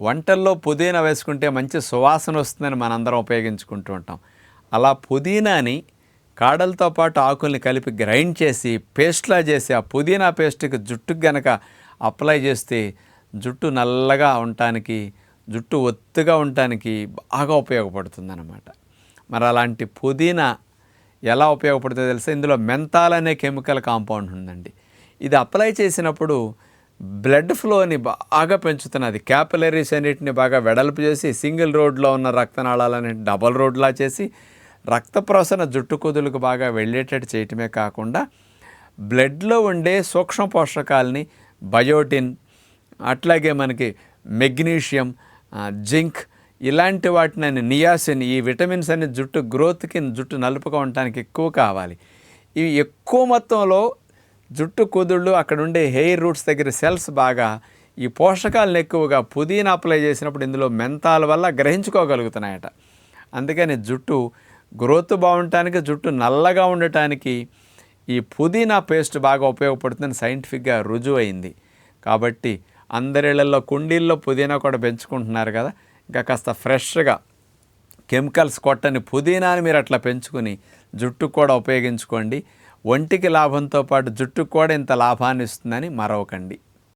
వంటల్లో పుదీనా వేసుకుంటే మంచి సువాసన వస్తుందని మనందరం ఉపయోగించుకుంటూ ఉంటాం. అలా పుదీనాని కాడలతో పాటు ఆకుల్ని కలిపి గ్రైండ్ చేసి పేస్ట్లా చేసి ఆ పుదీనా పేస్ట్కి జుట్టుకు గనక అప్లై చేస్తే జుట్టు నల్లగా ఉండటానికి జుట్టు ఒత్తుగా ఉండటానికి బాగా ఉపయోగపడుతుందన్నమాట. మరి అలాంటి పుదీనా ఎలా ఉపయోగపడుతుందో తెలుసా? ఇందులో మెంతాల్ అనే కెమికల్ కాంపౌండ్ ఉందండి. ఇది అప్లై చేసినప్పుడు బ్లడ్ ఫ్లోని బాగా పెంచుతున్నది. క్యాపిలరీస్ అన్నిటిని బాగా వెడల్పు చేసి సింగిల్ రోడ్లో ఉన్న రక్తనాళాలని డబల్ రోడ్లా చేసి రక్త ప్రసరణ జుట్టు కుదులకు బాగా వెళ్ళేటట్టు చేయటమే కాకుండా బ్లడ్లో ఉండే సూక్ష్మ పోషకాలని బయోటిన్ అట్లాగే మనకి మెగ్నీషియం జింక్ ఇలాంటి వాటిని నియాసిన్ ఈ విటమిన్స్ అనే జుట్టు గ్రోత్కి జుట్టు నలుపుగా ఉండటానికి ఎక్కువ కావాలి. ఇవి ఎక్కువ మొత్తంలో జుట్టు కుదుళ్ళు అక్కడ ఉండే హెయిర్ రూట్స్ దగ్గర సెల్స్ బాగా ఈ పోషకాలను ఎక్కువగా పుదీనా అప్లై చేసినప్పుడు ఇందులో మెంతాల వల్ల గ్రహించుకోగలుగుతున్నాయట. అందుకని జుట్టు గ్రోత్ బాగుండటానికి జుట్టు నల్లగా ఉండటానికి ఈ పుదీనా పేస్ట్ బాగా ఉపయోగపడుతుందని సైంటిఫిక్గా రుజువు అయింది కాబట్టి అందరిళ్ళలో కుండీల్లో పుదీనా కూడా పెంచుకుంటున్నారు కదా. ఇంకా కాస్త ఫ్రెష్గా కెమికల్స్ కొట్టని పుదీనాని మీరు అట్లా పెంచుకుని జుట్టుకు కూడా ఉపయోగించుకోండి. ఒంటికి లాభంతో పాటు జుట్టుకు కూడా ఇంత లాభాన్ని ఇస్తుందని మరవకండి.